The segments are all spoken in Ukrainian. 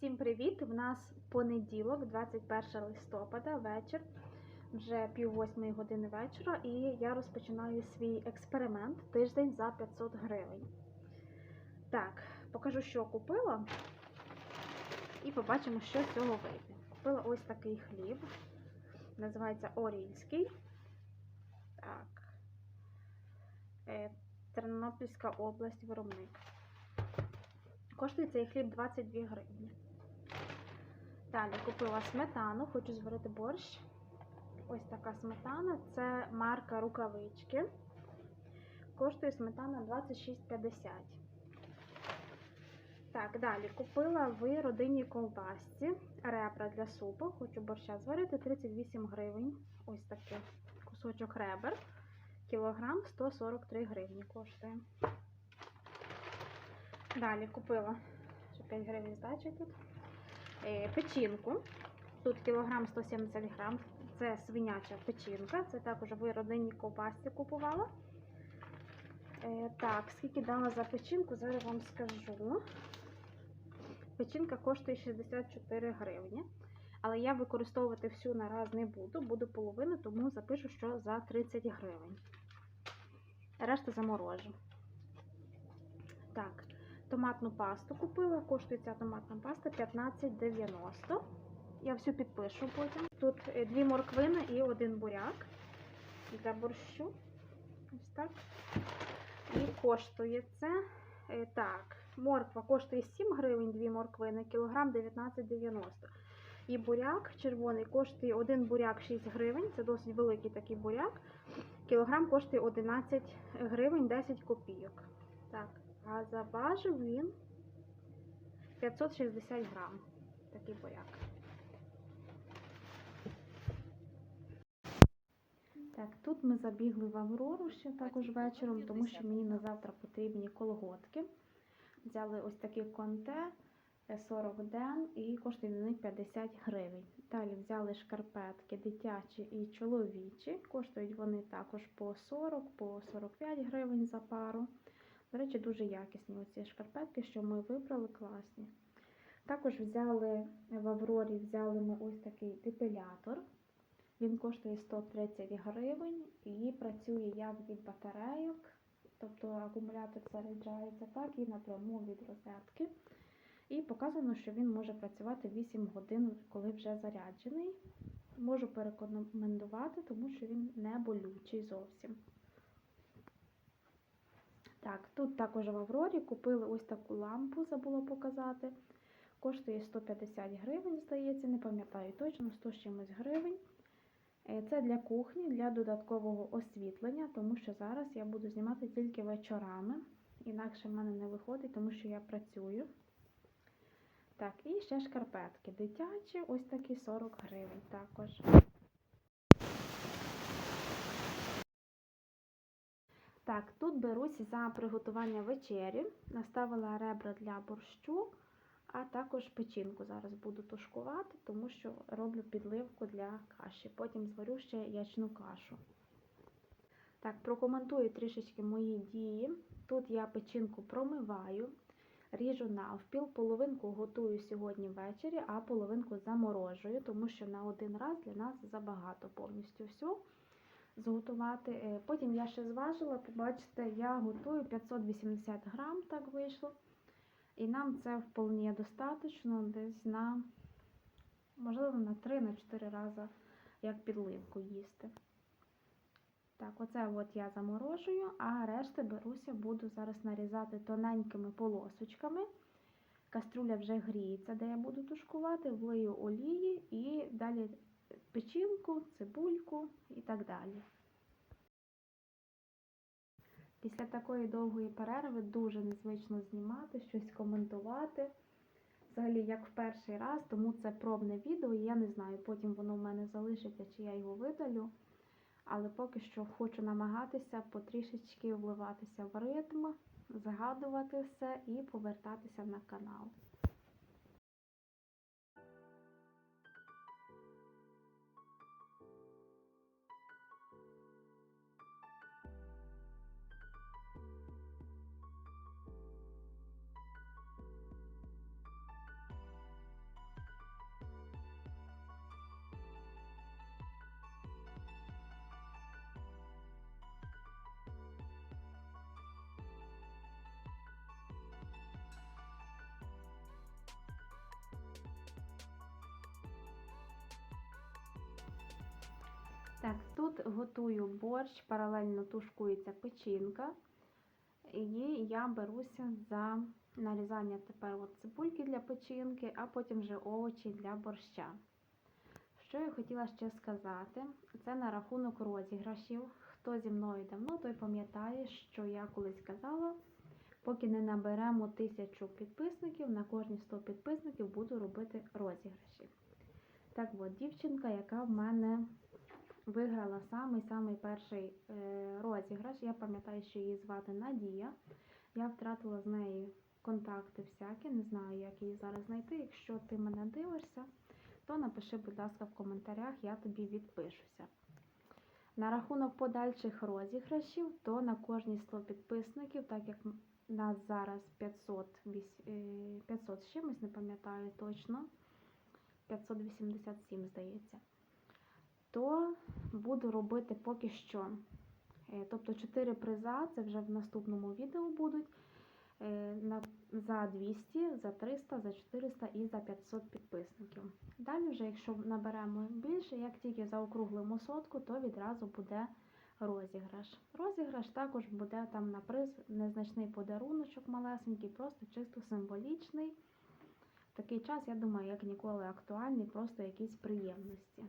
Всім привіт! В нас понеділок, 21 листопада, вечір, вже пів восьмої години вечора, і я розпочинаю свій експеримент тиждень за 500 гривень. Так, покажу, що купила, і побачимо, що з цього вийде. Купила ось такий хліб, називається Орільський. Так. Е, Тернопільська область, виробник. Коштує цей хліб 22 гривні. Далі купила сметану, хочу зварити борщ. Ось така сметана. Це марка рукавички. Коштує сметана 26,50. Так, далі купила в родині ковбасці ребра для супу. Хочу борща зварити 38 гривень. Ось такий кусочок ребер. Кілограм 143 гривні коштує. Далі купила ще 5 гривень здачі тут. Е, печінку. Тут кілограм 170 грам. Це свиняча печінка. Це також в родинній ковбасці купувала. Е, так, скільки дала за печінку, зараз вам скажу. Печінка коштує 64 гривні. Але я використовувати всю нараз не буду, буду половину, тому запишу, що за 30 гривень. Решта заморожу. Так, томатну пасту купила. Коштує ця томатна паста 15,90. Я всю підпишу потім. Тут е, дві морквини і один буряк для борщу. Ось так. І коштує це. е, Так, морква коштує 7 гривень, дві морквини, кілограм 19,90. І буряк червоний коштує один буряк 6 гривень. Це досить великий такий буряк. Кілограм коштує 11 гривень 10 копійок. Так, а заважив він 560 грам. Такий буряк. Так, тут ми забігли в Аврору ще також вечором, тому що мені на завтра потрібні колготки. Взяли ось такі конте е, 40 ден і коштує на них 50 гривень. Далі взяли шкарпетки дитячі і чоловічі. Коштують вони також по 40, по 45 гривень за пару. До речі, дуже якісні оці шкарпетки, що ми вибрали, класні. Також взяли в Аврорі взяли ми ось такий депілятор. Він коштує 130 гривень і працює як від батарейок, тобто акумулятор заряджається, так і напряму від розетки. І показано, що він може працювати 8 годин, коли вже заряджений. Можу порекомендувати, тому що він не болючий зовсім. Так, тут також в Аврорі купили ось таку лампу, забула показати. Коштує 150 гривень, здається, не пам'ятаю точно, 100 з чимось гривень. Е, Це для кухні, для додаткового освітлення, тому що зараз я буду знімати тільки вечорами. Інакше в мене не виходить, тому що я працюю. Так, і ще шкарпетки дитячі, ось такі 40 гривень також. Так, тут берусь за приготування вечері. Наставила ребра для борщу, а також печінку зараз буду тушкувати, тому що роблю підливку для каші. Потім зварю ще ячну кашу. Так, прокоментую трішечки мої дії. Тут я печінку промиваю, ріжу навпіл, половинку готую сьогодні ввечері, а половинку заморожую, тому що на один раз для нас забагато повністю все зготувати. Е, Потім я ще зважила, побачите, я готую 580 грам, так вийшло. І нам це вполне достатньо десь на, можливо, на 3-4 рази як підливку їсти. Так, оце от я заморожую, а решти беруся, буду зараз нарізати тоненькими полосочками. Каструля вже гріється, де я буду тушкувати, влию олії і далі печінку, цибульку і так далі. Після такої довгої перерви дуже незвично знімати, щось коментувати. Взагалі, як в перший раз, тому це пробне відео, і я не знаю, потім воно в мене залишиться, чи я його видалю. Але поки що хочу намагатися потрішечки вливатися в ритм, згадувати все і повертатися на канал. Так, тут готую борщ, паралельно тушкується печінка. І я беруся за нарізання тепер от цибульки для печінки, а потім вже овочі для борща. Що я хотіла ще сказати, це на рахунок розіграшів. Хто зі мною давно, той пам'ятає, що я колись казала, поки не наберемо тисячу підписників, на кожні 100 підписників буду робити розіграші. Так от, дівчинка, яка в мене виграла самий-самий перший е, розіграш. Я пам'ятаю, що її звати Надія. Я втратила з нею контакти всякі, не знаю, як її зараз знайти. Якщо ти мене дивишся, то напиши, будь ласка, в коментарях, я тобі відпишуся. На рахунок подальших розіграшів, то на кожні 100 підписників, так як нас зараз 500, е, 500 з чимось, не пам'ятаю точно, 587, здається, то буду робити поки що. Е, Тобто 4 приза, це вже в наступному відео будуть. е, За 200, за 300, за 400 і за 500 підписників. Далі, вже, якщо наберемо більше, як тільки заокруглимо сотку, то відразу буде розіграш. Розіграш також буде там на приз незначний подаруночок малесенький, просто чисто символічний. Такий час, я думаю, як ніколи актуальний, просто якісь приємності.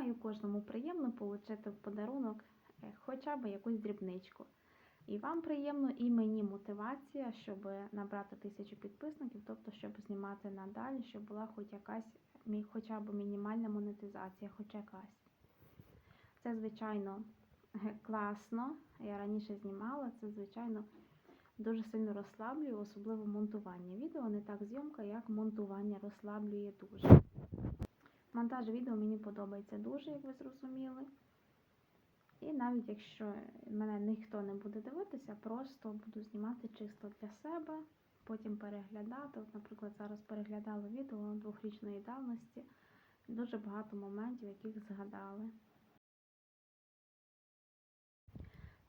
Думаю, кожному приємно отримати в подарунок е, хоча б якусь дрібничку. І вам приємно, і мені мотивація, щоб набрати тисячу підписників, тобто, щоб знімати надалі, щоб була хоч якась хоча б мінімальна монетизація, хоч якась. Це, звичайно, класно. Я раніше знімала, це, звичайно, дуже сильно розслаблює, особливо монтування відео. Не так зйомка, як монтування розслаблює дуже. Монтаж відео мені подобається дуже, як ви зрозуміли. І навіть якщо мене ніхто не буде дивитися, просто буду знімати чисто для себе, потім переглядати. От, наприклад, зараз переглядала відео двохрічної давності, дуже багато моментів, яких згадали.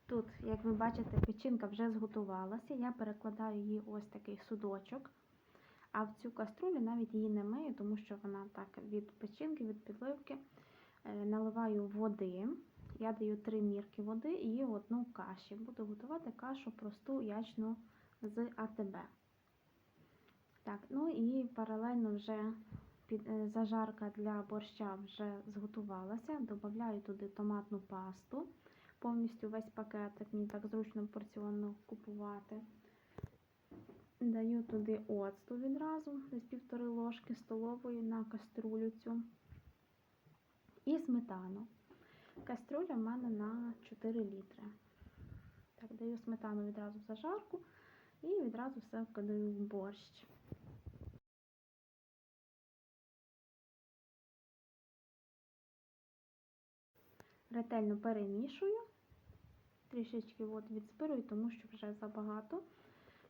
Тут, як ви бачите, печінка вже зготувалася. Я перекладаю її ось такий судочок. А в цю каструлю навіть її не мию, тому що вона так від печінки, від підливки е, наливаю води. Я даю три мірки води і одну каші. Буду готувати кашу просту ячну з АТБ. Так, ну і паралельно вже під, е, зажарка для борща вже зготувалася. Добавляю туди томатну пасту, повністю весь пакетик, мені так зручно порціонно купувати. Даю туди оцту відразу, десь півтори ложки столової на каструлю цю. І сметану. Каструля в мене на 4 літри. Так, даю сметану відразу в зажарку і відразу все вкидаю в борщ. Ретельно перемішую. Трішечки от відспирую, тому що вже забагато,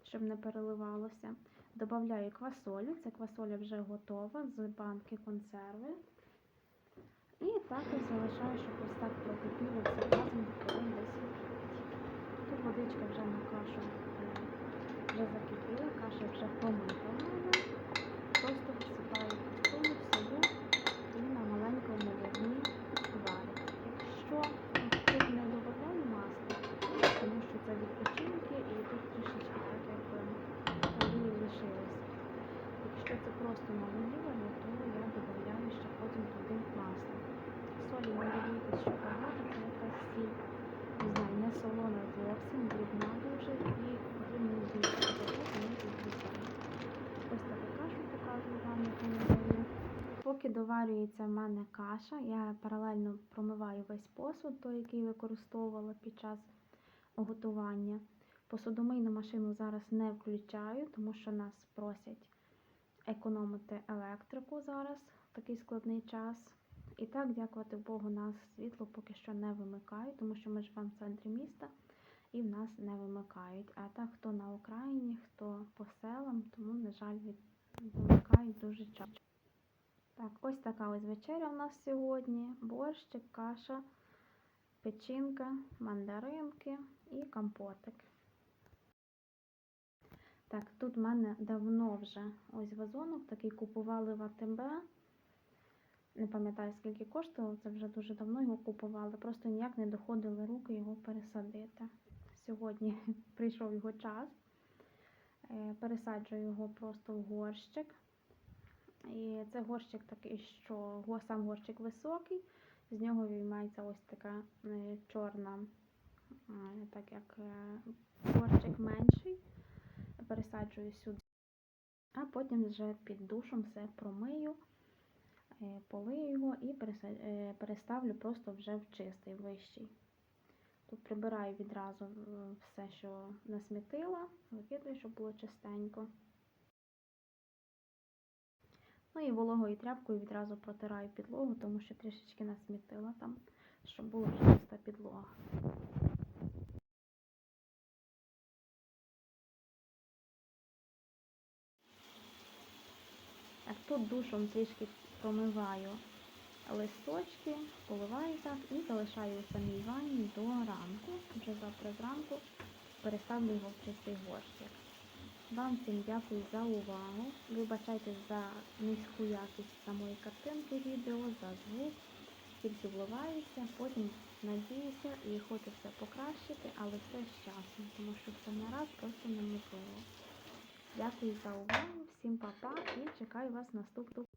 щоб не переливалося. Добавляю квасолю. Ця квасоля вже готова з банки консерви. І також залишаю, щоб ось так прокипіло все разом хвилин 10. Тут водичка вже на кашу е, вже закипіла, каша вже помита. Просто на то я додаю ще потім туди масло. Солі не дивіться, що багато, це якась сіль. Не знаю, не солона зовсім, дрібна дуже і потрібно не відрізаю. Ось таку кашу показую вам, яку я даю. Поки доварюється в мене каша, я паралельно промиваю весь посуд, той, який використовувала під час готування. Посудомийну машину зараз не включаю, тому що нас просять економити електрику зараз в такий складний час. І так, дякувати Богу, нас світло поки що не вимикають, тому що ми живемо в центрі міста і в нас не вимикають. А так, хто на Україні, хто по селам, тому, на жаль, вимикають дуже часто. Так, ось така ось вечеря у нас сьогодні. Борщик, каша, печінка, мандаринки і компотик. Так, тут в мене давно вже ось вазонок такий купували в АТБ. Не пам'ятаю, скільки коштував, це вже дуже давно його купували, просто ніяк не доходили руки його пересадити. Сьогодні прийшов його час. Е, Пересаджую його просто в горщик. І це горщик такий, що сам горщик високий, з нього виймається ось така е, чорна, е, так як горщик менший. Пересаджую сюди, а потім вже під душом все промию, е, полию його і е, переставлю просто вже в чистий вищий. Тут прибираю відразу е, все, що насмітила, викидаю, щоб було чистенько. Ну і вологою тряпкою відразу протираю підлогу, тому що трішечки насмітила там, щоб була чиста підлога. Тут душом трішки промиваю листочки, поливаю так і залишаю у самій ванні до ранку. Вже завтра зранку переставлю його в чистий горщик. Вам всім дякую за увагу. Вибачайте за низьку якість самої картинки відео, за звук. Тільки вливаюся, потім надіюся і хочу все покращити, але все з часом, тому що все на раз просто неможливо. Дякую за увагу, всім па-па і чекаю вас наступного.